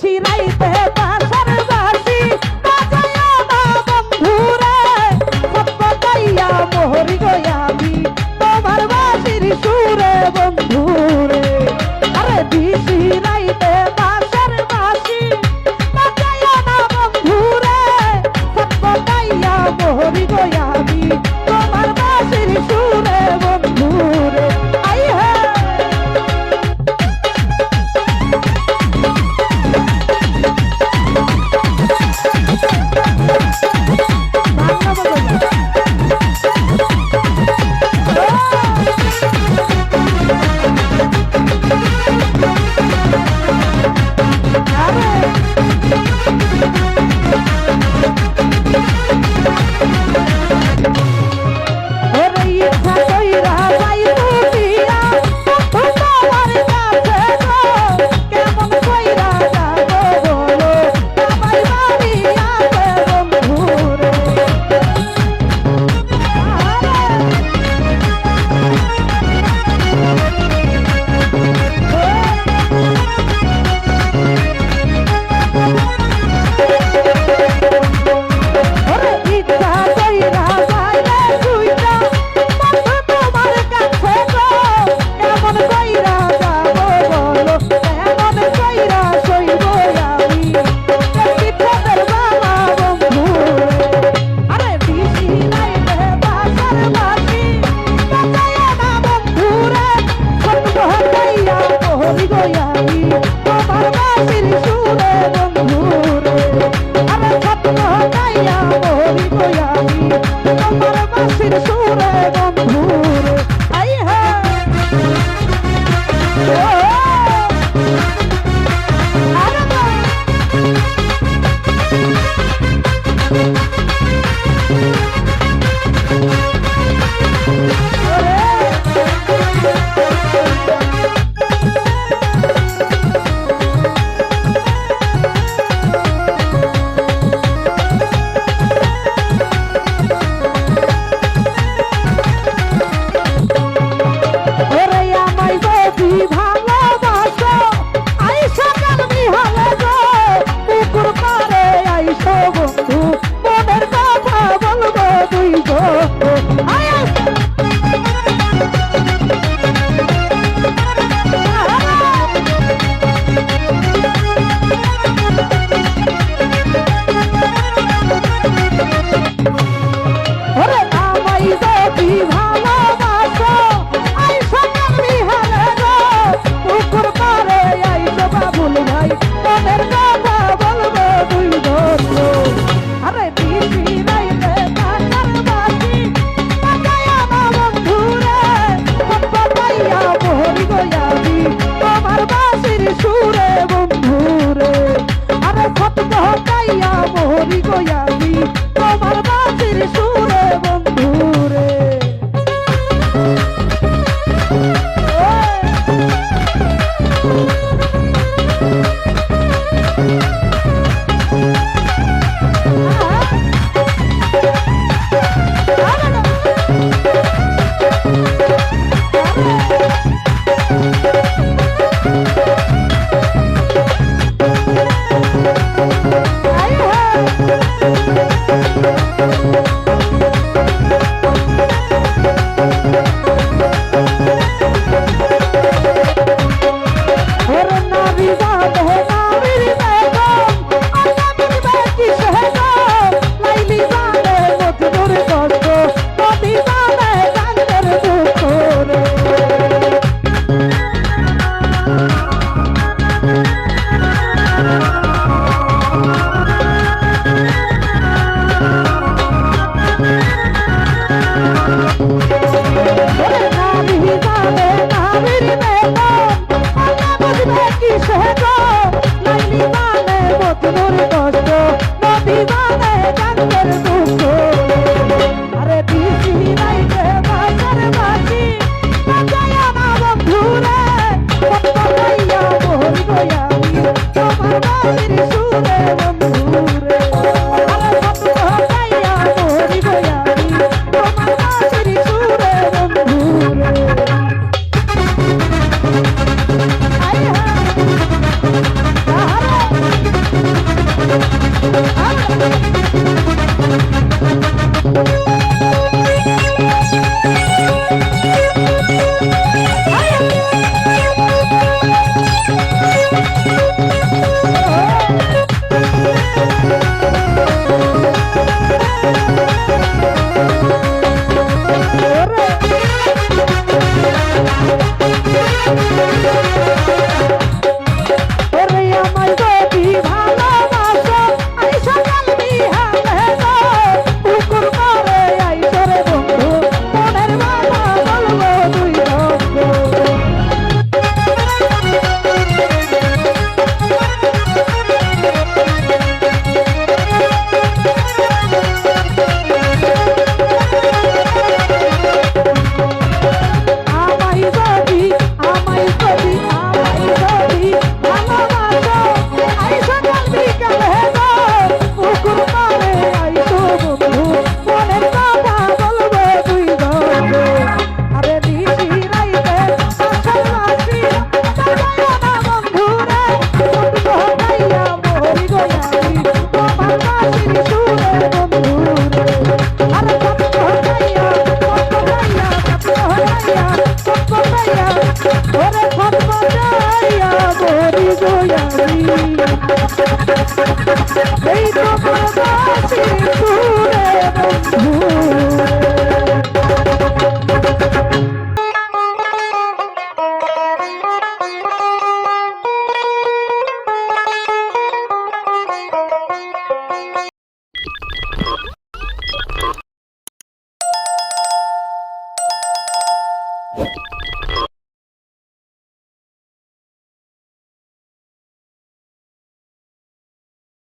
শিরাইতে পাশার বাসি, বাজাইয়া না বন্ধুরে সব গাইয়া মোহরি গয়ামি তোমার বাসির সুরে বন্ধুরে। আরে দিশিরাইতে হটাইয়া বহরি গয়া তোমার বাসির সুর কাবেরি কাবেরি